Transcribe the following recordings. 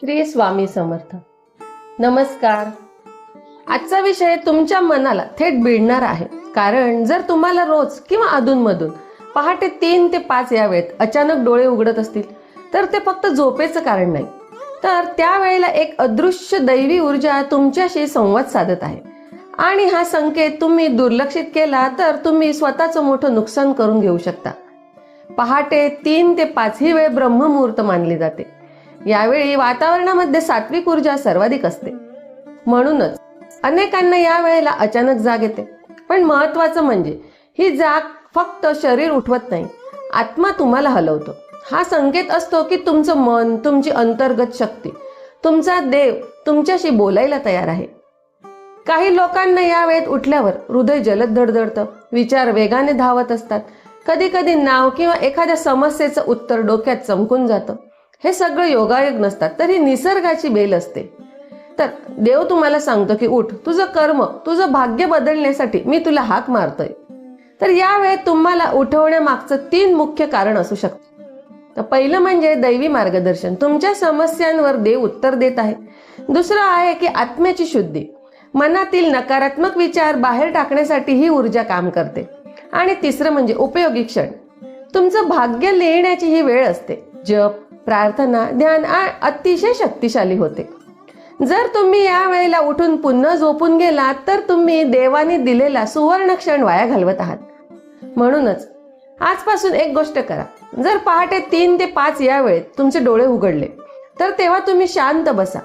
श्री स्वामी समर्थ. नमस्कार. आजचा विषय तुमच्या मनाला थेट भिडणार आहे. कारण जर तुम्हाला रोज किंवा अधूनमधून पहाटे तीन ते पाच या वेळेत अचानक डोळे उघडत असतील तर ते फक्त झोपेचं कारण नाही. तर त्यावेळेला एक अदृश्य दैवी ऊर्जा तुमच्याशी संवाद साधत आहे. आणि हा संकेत तुम्ही दुर्लक्षित केला तर तुम्ही स्वतःचं मोठं नुकसान करून घेऊ शकता. पहाटे तीन ते पाच ही वेळ ब्रह्ममुहूर्त मानली जाते. यावेळी वातावरणामध्ये सात्विक ऊर्जा सर्वाधिक असते. म्हणूनच अनेकांना या वेळेला अचानक जाग येते. पण महत्वाचं म्हणजे ही जाग फक्त शरीर उठवत नाही आत्मा तुम्हाला हलवतो. हा संकेत असतो की तुमचं मन तुमची अंतर्गत शक्ती तुमचा देव तुमच्याशी बोलायला तयार आहे. काही लोकांना या वेळेत उठल्यावर हृदय जलद धडधडतं विचार वेगाने धावत असतात. कधी कधी नाव किंवा एखाद्या समस्येचं उत्तर डोक्यात चमकून जातं. हे सगळं योगायोग नसतात तर ही निसर्गाची बेल असते. तर देव तुम्हाला सांगतो की उठ तुझं कर्म तुझं भाग्य बदलण्यासाठी मी तुला हाक मारतोय. तर यावेळेत तुम्हाला उठवण्यामागचं तीन मुख्य कारण असू शकतं. तर पहिलं म्हणजे दैवी मार्गदर्शन. तुमच्या समस्यांवर देव उत्तर देत आहे. दुसरं आहे की आत्म्याची शुद्धी. मनातील नकारात्मक विचार बाहेर टाकण्यासाठी ही ऊर्जा काम करते. आणि तिसरं म्हणजे उपयोगी क्षण. तुमचं भाग्य लिहिण्याची ही वेळ असते. जप प्रार्थना ध्यान अतिशय शक्तिशाली होते. जर तुम्ही या वेळेला उठून पुन्हा झोपून गेलात तर तुम्ही देवाने दिलेला सुवर्ण क्षण वाया घालवत आहात. म्हणूनच आजपासून एक गोष्ट करा. जर पहाटे तीन ते पाच या वेळेत तुमचे डोळे उघडले तर तेव्हा तुम्ही शांत बसा.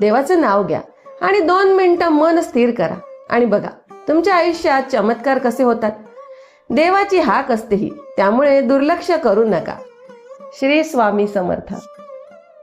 देवाचं नाव घ्या आणि दोन मिनिटं मन स्थिर करा आणि बघा तुमच्या आयुष्यात चमत्कार कसे होतात? देवाची हाक असते ही त्यामुळे दुर्लक्ष करू नका. श्री स्वामी समर्थ.